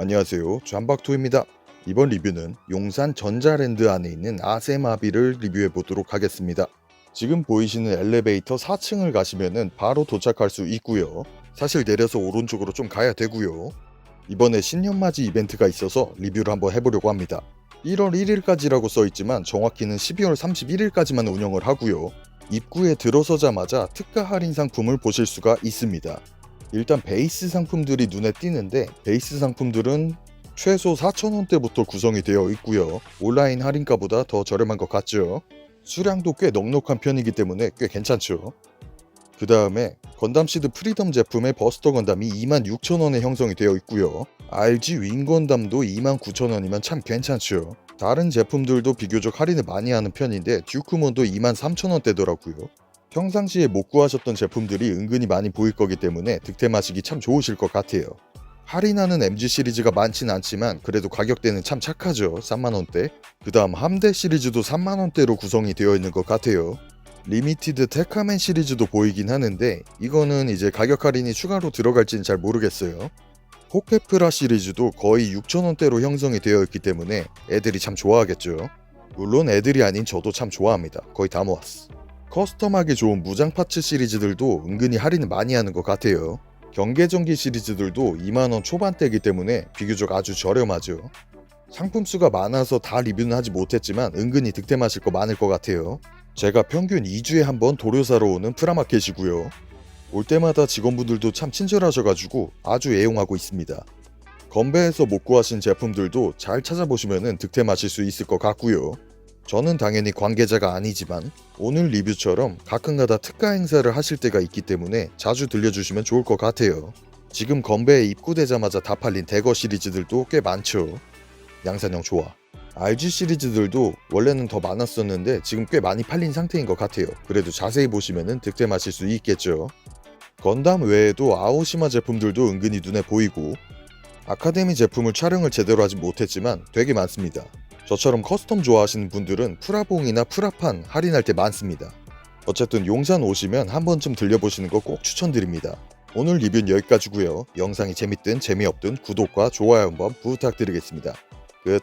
안녕하세요. 잠박토입니다. 이번 리뷰는 용산 전자랜드 안에 있는 아세마비를 리뷰해 보도록 하겠습니다. 지금 보이시는 엘리베이터 4층을 가시면은 바로 도착할 수 있고요. 사실 내려서 오른쪽으로 좀 가야 되고요. 이번에 신년맞이 이벤트가 있어서 리뷰를 한번 해보려고 합니다. 1월 1일까지라고 써 있지만 정확히는 12월 31일까지만 운영을 하고요. 입구에 들어서자마자 특가 할인 상품을 보실 수가 있습니다. 일단 베이스 상품들이 눈에 띄는데 베이스 상품들은 최소 4,000원대부터 구성이 되어 있고요. 온라인 할인가보다 더 저렴한 것 같죠? 수량도 꽤 넉넉한 편이기 때문에 꽤 괜찮죠. 그 다음에 건담 시드 프리덤 제품의 버스터 건담이 26,000원에 형성이 되어 있고요. RG 윙 건담도 29,000원이면 참 괜찮죠. 다른 제품들도 비교적 할인을 많이 하는 편인데 듀크몬도 23,000원대더라고요. 평상시에 못 구하셨던 제품들이 은근히 많이 보일 거기 때문에 득템하시기 참 좋으실 것 같아요. 할인하는 MG 시리즈가 많진 않지만 그래도 가격대는 참 착하죠. 3만원대. 그 다음 함대 시리즈도 3만원대로 구성이 되어 있는 것 같아요. 리미티드 테카맨 시리즈도 보이긴 하는데 이거는 이제 가격 할인이 추가로 들어갈지는 잘 모르겠어요. 포케프라 시리즈도 거의 6천원대로 형성이 되어 있기 때문에 애들이 참 좋아하겠죠. 물론 애들이 아닌 저도 참 좋아합니다. 거의 다 모았어. 커스텀하기 좋은 무장 파츠 시리즈들도 은근히 할인을 많이 하는 것 같아요. 경계전기 시리즈들도 2만원 초반대이기 때문에 비교적 아주 저렴하죠. 상품 수가 많아서 다 리뷰는 하지 못했지만 은근히 득템하실 거 많을 것 같아요. 제가 평균 2주에 한 번 도료 사러 오는 프라마켓이고요. 올 때마다 직원분들도 참 친절하셔가지고 아주 애용하고 있습니다. 건배에서 못 구하신 제품들도 잘 찾아보시면 득템하실 수 있을 것 같고요. 저는 당연히 관계자가 아니지만 오늘 리뷰처럼 가끔가다 특가 행사를 하실 때가 있기 때문에 자주 들려주시면 좋을 것 같아요. 지금 건배에 입고되자마자 다 팔린 대거 시리즈들도 꽤 많죠. 양산형 좋아. RG 시리즈들도 원래는 더 많았었는데 지금 꽤 많이 팔린 상태인 것 같아요. 그래도 자세히 보시면 득템하실 수 있겠죠. 건담 외에도 아오시마 제품들도 은근히 눈에 보이고 아카데미 제품을 촬영을 제대로 하지 못했지만 되게 많습니다. 저처럼 커스텀 좋아하시는 분들은 프라봉이나 프라판 할인할 때 많습니다. 어쨌든 용산 오시면 한 번쯤 들려보시는 거 꼭 추천드립니다. 오늘 리뷰는 여기까지고요. 영상이 재밌든 재미없든 구독과 좋아요 한번 부탁드리겠습니다. 끝.